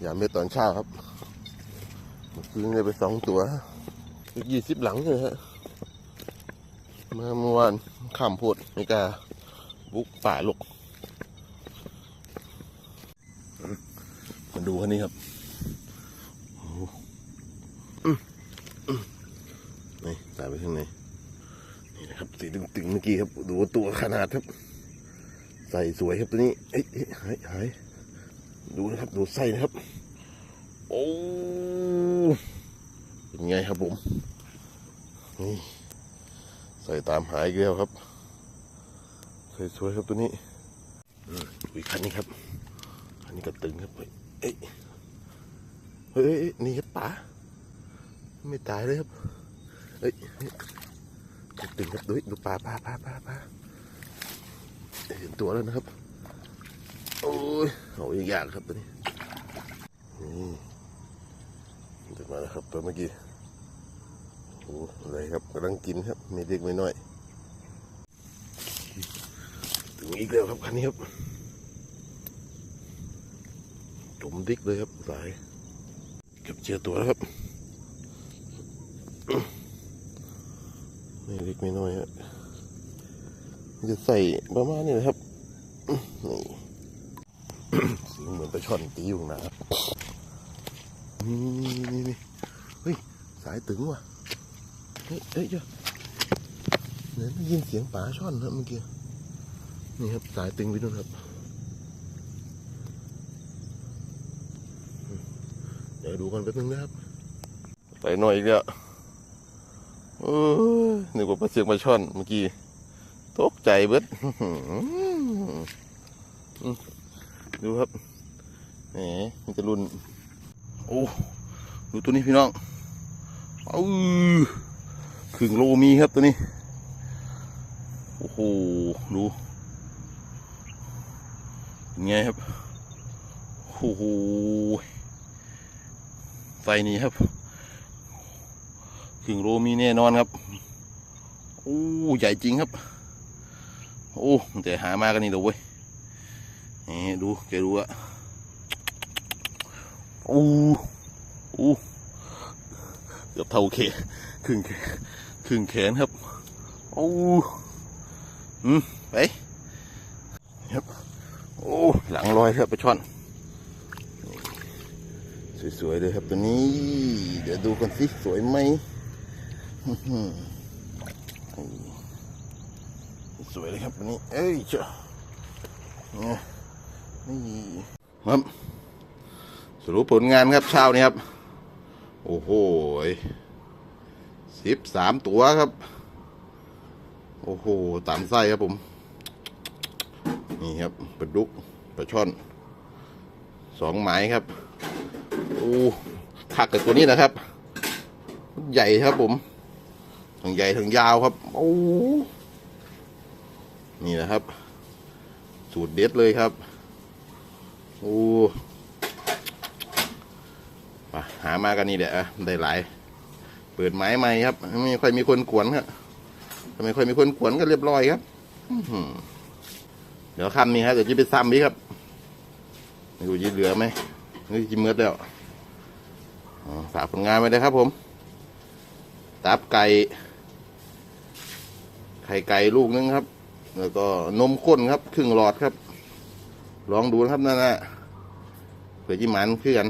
อย่าเม็ดตอนเช้าครับเมื่อคืนได้ไปสองตัวอีกยี่สิบหลังเลยฮะมาเมื่อวานข้ามพดไม่กล้าบุกป่าลกมาดูคันนี้ครับนี่ตายไปข้างในนี่นะครับสีตึงๆเมื่อกี้ครับ ดูตัวขนาดครับ ใส่สวยครับตัวนี้เอ้ยเอ้ยหายหาย ดูนะครับ ดูไส้นะครับ โอ้เป็นไงครับผมนี่ใส่ตามหายอีกแล้วครับใส่สวยครับตัวนี้อืมอีกคันนี้ครับคันนี้ก็ตึงครับเฮ้ยเอ้ยเฮ้ยนี่ครับป๋าไม่ตายเลยครับเอ้ยเฮ้ยตึงครับดูดูปลาปลาปลาปลาปลาเห็นตัวแล้วนะครับ โอ้ยเอาอีกอย่างครับตัวนี้นี่จะมาแล้วครับตัวเมื่อกี้โอ้อะไรครับกำลังกินครับไม่เด็กไม่น้อยถึงอีกแล้วครับคันนี้ครับจมดิกเลยครับสายเก็บเจอตัวแล้วครับไม่เล็กไม่น้อยครับจะใส่ประมาณนี้นะครับนี่ สีเหมือนปลาช่อนตีอยู่นะครับนี่นี่นี่เฮ้ยสายตึงว่ะเฮ้ยเฮ้ยเจ้าเหมือนได้ยินเสียงปลาช่อนนะเมื่อกี้นี่ครับสายตึงไปนู่นครับเดี๋ยวดูกันแป๊บนึงนะครับไปหน่อยอีกแล้วโอ้ยนึกว่าปลาเสียงปลาช่อนเมื่อกี้ตกใจเบิด ดูครับแหมมันจะรุนโอ้ดูตัวนี้พี่น้องเอาขึงโลมีครับตัวนี้ โอ้โห ดูเป็นไงครับ โอ้โหไฟนี้ครับขึงโลมีแน่นอนครับโอ้ใหญ่จริงครับ โอ้แต่หามากันนี่เดี๋ยวเว้ย นี่ดูแกดูอะโอ้โอ้เกือบเท่าแขนครึ่งแขนครึ่งแขนครับโอ้อืมไปครับโอ้หลังลอยครับไปช่อน สวยๆเลยครับตัวนี้ เดี๋ยวดูกันสิสวยไหมสวยเลยครับวันนี้ เอ้ยเจ้าเนี่ครับสรุปผลงานครับเช้านี้ครับ โอ้โหสิบสามตัวครับ โอ้โหตามไส้ครับผม นี่ครับปลาดุกปลาช่อนสองไม้ครับโอ้ถักกับตัวนี้นะครับ ใหญ่ครับผมทั้งใหญ่ทั้งยาวครับโอ้นี่นะครับ สูตรเด็ดเลยครับ โอ้มาหามากันนี่แหละได้หลาย เปิดไม้ใหม่ครับ ไม่ค่อยมีคนกวนครับไม่ค่อยมีคนกวนก็เรียบร้อยครับเดี๋ยวคำนี้ครับเดี๋ยวจะไปซ้ำอีกครับไม่รู้จะเหลือไหมนี่จิมเมือดแล้วฝากผลงานไว้เลยครับ ผม ตับไก่ ไข่ไก่ลูกนึงครับ แล้วก็นมข้นครับ ครึ่งหลอดครับ ลองดูนะครับนั่นแหละเผื่อจิหมันคือกัน